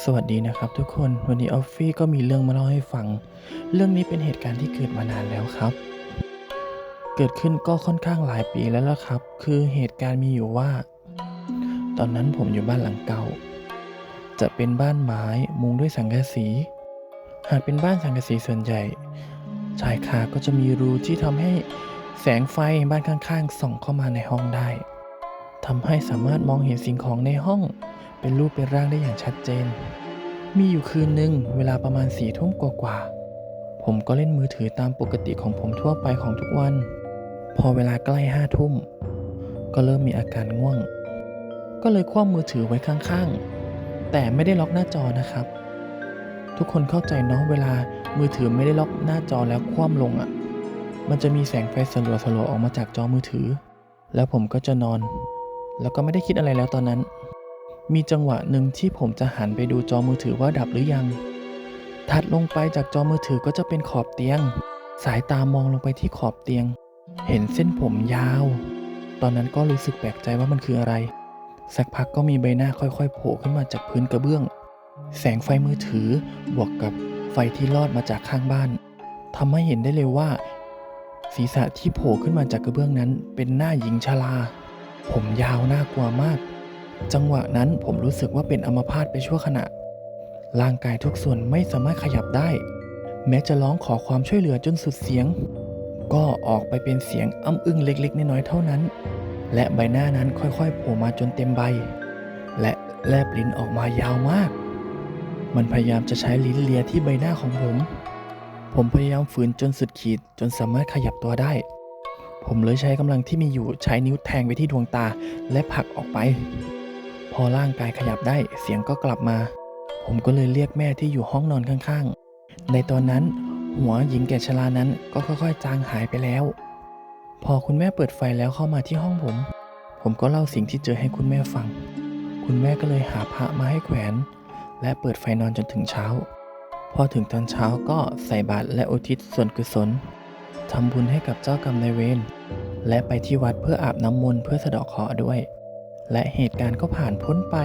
สวัสดีนะครับทุกคนวันนี้ออฟฟี่ก็มีเรื่องมาเล่าให้ฟัง เรื่องนี้เป็นเหตุการณ์ที่เกิดมานานแล้วครับ เกิดขึ้นก็ค่อนข้างหลายปีแล้วละครับ คือเหตุการณ์มีอยู่ว่า ตอนนั้นผมอยู่บ้านหลังเก่า จะเป็นบ้านไม้มุงด้วยสังกะสี หากเป็นบ้านสังกะสีส่วนใหญ่ ชายคาก็จะมีรูที่ทำให้แสงไฟบ้านข้างๆส่องเข้ามาในห้องได้ทำให้สามารถมองเห็นสิ่งของในห้อง เป็นรูปเป็นร่างได้อย่างชัดเจน มีอยู่คืนหนึ่งเวลาประมาณสี่ทุ่มกว่าๆ ผมก็เล่นมือถือตามปกติของผมทั่วไปของทุกวัน พอเวลาใกล้ห้าทุ่ม ก็เริ่มมีอาการง่วง ก็เลยคว่ำมือถือไว้ข้างๆ แต่ไม่ได้ล็อกหน้าจอนะครับ ทุกคนเข้าใจเนาะเวลามือถือไม่ได้ล็อกหน้าจอแล้วคว่ำลงอะ่ะ มันจะมีแสงไฟสลัวสลัวๆออกมาจากจอมือถือ แล้วผมก็จะนอน แล้วก็ไม่ได้คิดอะไรแล้วตอนนั้น มีจังหวะหนึ่งที่ผมจะหันไปดูจอมือถือว่าดับหรือยัง ถัดลงไปจากจอมือถือก็จะเป็นขอบเตียง สายตามองลงไปที่ขอบเตียง เห็นเส้นผมยาว ตอนนั้นก็รู้สึกแปลกใจว่ามันคืออะไร สักพักก็มีใบหน้าค่อยๆโผล่ขึ้นมาจากพื้นกระเบื้อง แสงไฟมือถือบวกกับไฟที่ลอดมาจากข้างบ้านทำให้เห็นได้เลยว่า ศีรษะที่โผล่ขึ้นมาจากกระเบื้องนั้น เป็นหน้าหญิงชราผมยาวน่ากลัวมาก จังหวะนั้นผมรู้สึกว่าเป็นอัมพาตไปชั่วขณะ ร่างกายทุกส่วนไม่สามารถขยับได้ แม้จะร้องขอความช่วยเหลือจนสุดเสียง ก็ออกไปเป็นเสียงอ้ำอึ้งเล็ก ๆ น้อยๆเท่านั้น และใบหน้านั้นค่อยๆโผล่มาจนเต็มใบ และแลบลิ้นออกมายาวมาก มันพยายามจะใช้ลิ้นเลียที่ใบหน้าของผม ผมพยายามฝืนจนสุดขีดจนสามารถขยับตัวได้ ผมเลยใช้กำลังที่มีอยู่ใช้นิ้วแทงไปที่ดวงตาและผลักออกไป พอร่างกายขยับได้เสียงก็กลับมา ผมก็เลยเรียกแม่ที่อยู่ห้องนอนข้างๆ ในตอนนั้นหัวหญิงแก่ชรานั้นก็ค่อยๆ จางหายไปแล้ว พอคุณแม่เปิดไฟแล้วเข้ามาที่ห้องผม ผมก็เล่าสิ่งที่เจอให้คุณแม่ฟัง คุณแม่ก็เลยหาพระมาให้แขวน และเปิดไฟนอนจนถึงเช้า พอถึงตอนเช้าก็ใส่บาตรและอุทิศส่วนกุศลทำบุญให้กับเจ้ากรรมนายเวรและไปที่วัดเพื่ออาบน้ำมนต์เพื่อสะดาะเคราะห์ด้วย และเหตุการณ์ก็ผ่านพ้นไป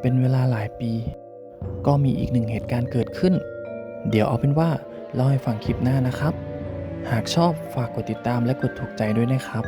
เป็นเวลาหลายปี ก็มีอีกหนึ่งเหตุการณ์เกิดขึ้น เดี๋ยวเอาเป็นว่าเล่าให้ฟังคลิปหน้านะครับ หากชอบฝากกดติดตามและกดถูกใจด้วยนะครับ